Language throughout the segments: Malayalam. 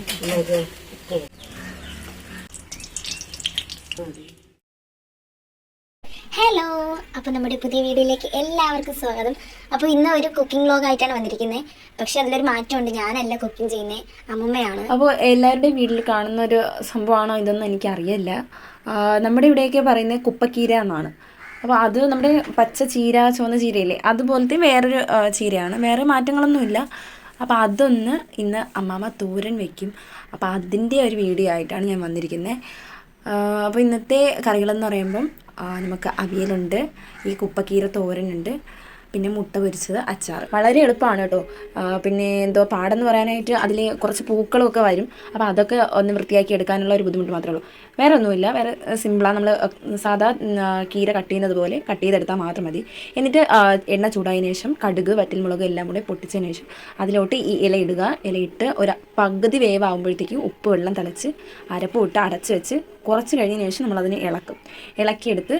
ഹലോ അപ്പോൾ നമ്മുടെ പുതിയ വീഡിയോയിലേക്ക് എല്ലാവർക്കും സ്വാഗതം. അപ്പോൾ ഇന്ന് ഒരു കുക്കിംഗ് വ്ലോഗ് ആയിട്ടാണ് വന്നിരിക്കുന്നത് പക്ഷെ അതിലൊരു മാറ്റമുണ്ട്. ഞാനല്ല കുക്കിംഗ് ചെയ്യുന്നത് അമ്മമ്മയാണ്. അപ്പോൾ എല്ലാവരുടെയും വീട്ടിൽ കാണുന്ന ഒരു സംഭവമാണോ ഇതൊന്നും എനിക്കറിയില്ല. നമ്മുടെ ഇവിടെയൊക്കെ പറയുന്നത് കുപ്പക്കീര എന്നാണ്. അപ്പോൾ അത് നമ്മുടെ പച്ച ചീര ചുവന്ന ചീരയില്ലേ? അതുപോലത്തെ വേറൊരു ചീരയാണ്. വേറെ മാറ്റങ്ങളൊന്നുമില്ല. അപ്പോൾ അതൊന്ന് ഇന്ന് അമ്മാമ്മ തോരൻ വെക്കും. അപ്പോൾ അതിന്റെ ഒരു വീഡിയോ ആയിട്ടാണ് ഞാൻ വന്നിരിക്കുന്നത് അപ്പോൾ ഇന്നത്തെ കറികളെന്ന് പറയുമ്പം നമുക്ക് അവിയലുണ്ട് ഈ കുപ്പക്കീര തോരനുണ്ട് പിന്നെ മുട്ട പൊരിച്ചത് അച്ചാർ വളരെ എളുപ്പമാണ് കേട്ടോ. പിന്നെ എന്തോ പാടെന്ന് പറയാനായിട്ട് അതിൽ കുറച്ച് പൂക്കളൊക്കെ വരും. അപ്പോൾ അതൊക്കെ ഒന്ന് വൃത്തിയാക്കി എടുക്കാനുള്ള ഒരു ബുദ്ധിമുട്ട് മാത്രമേ ഉള്ളൂ. വേറെ ഒന്നുമില്ല. വേറെ സിമ്പിളാണ് നമ്മൾ സാധാ കീര കട്ട് ചെയ്യുന്നത് പോലെ കട്ട് ചെയ്തെടുത്താൽ മാത്രം മതി. എന്നിട്ട് എണ്ണ ചൂടായതിനു ശേഷം കടുക് വറ്റൽമുളക് എല്ലാം കൂടെ പൊട്ടിച്ചതിന് ശേഷം അതിലോട്ട് ഈ ഇല ഇടുക. ഇലയിട്ട് ഒരു പകുതി വേവാകുമ്പോഴത്തേക്കും ഉപ്പ് വെള്ളം തിളച്ച് അരപ്പ് ഇട്ട് അടച്ച് വെച്ച് കുറച്ച് കഴിഞ്ഞതിന് ശേഷം നമ്മളതിനെ ഇളക്കും. ഇളക്കിയെടുത്ത്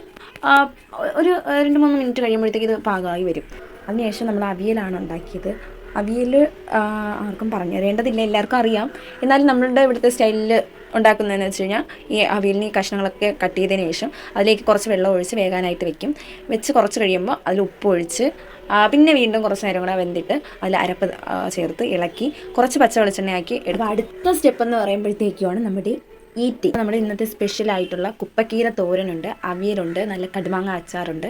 ഒരു രണ്ട് മൂന്ന് മിനിറ്റ് കഴിയുമ്പോഴത്തേക്ക് ഇത് പാകമായി വരും. അതിനുശേഷം നമ്മൾ അവിയലാണ് ഉണ്ടാക്കിയത്. അവിയൽ ആർക്കും പറഞ്ഞു തരേണ്ടതില്ല എല്ലാവർക്കും അറിയാം. എന്നാലും നമ്മളുടെ ഇവിടുത്തെ സ്റ്റൈലിൽ ഉണ്ടാക്കുന്നതെന്ന് വെച്ച് കഴിഞ്ഞാൽ ഈ അവിയലിന് ഈ കഷ്ണങ്ങളൊക്കെ കട്ട് ചെയ്തതിന് ശേഷം അതിലേക്ക് കുറച്ച് വെള്ളം ഒഴിച്ച് വേകാനായിട്ട് വെക്കും. വെച്ച് കുറച്ച് കഴിയുമ്പോൾ അതിൽ ഉപ്പ് ഒഴിച്ച് പിന്നെ വീണ്ടും കുറച്ച് നേരം കൂടെ വെന്തിട്ട് അതിൽ അരപ്പ് ചേർത്ത് ഇളക്കി കുറച്ച് പച്ച വെളിച്ചെണ്ണയാക്കി എടുക്കും അടുത്ത സ്റ്റെപ്പ് എന്ന് പറയുമ്പോഴത്തേക്കുമാണ് നമ്മുടെ ഈറ്റി. നമ്മുടെ ഇന്നത്തെ സ്പെഷ്യൽ ആയിട്ടുള്ള കുപ്പക്കീര തോരനുണ്ട് അവിയലുണ്ട് നല്ല കടുമാങ്ങ അച്ചാറുണ്ട്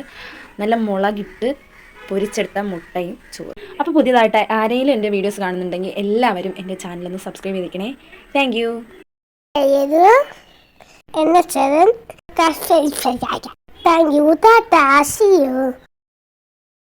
നല്ല മുളകിട്ട് പൊരിച്ചെടുത്ത മുട്ടയും ചോറ്. അപ്പോൾ പുതിയതായിട്ട് ആരെങ്കിലും എന്റെ വീഡിയോസ് കാണുന്നുണ്ടെങ്കിൽ എല്ലാവരും എന്റെ ചാനലൊന്ന് subscribe ചെയ്തിരിക്കണേ. Thank you thank you you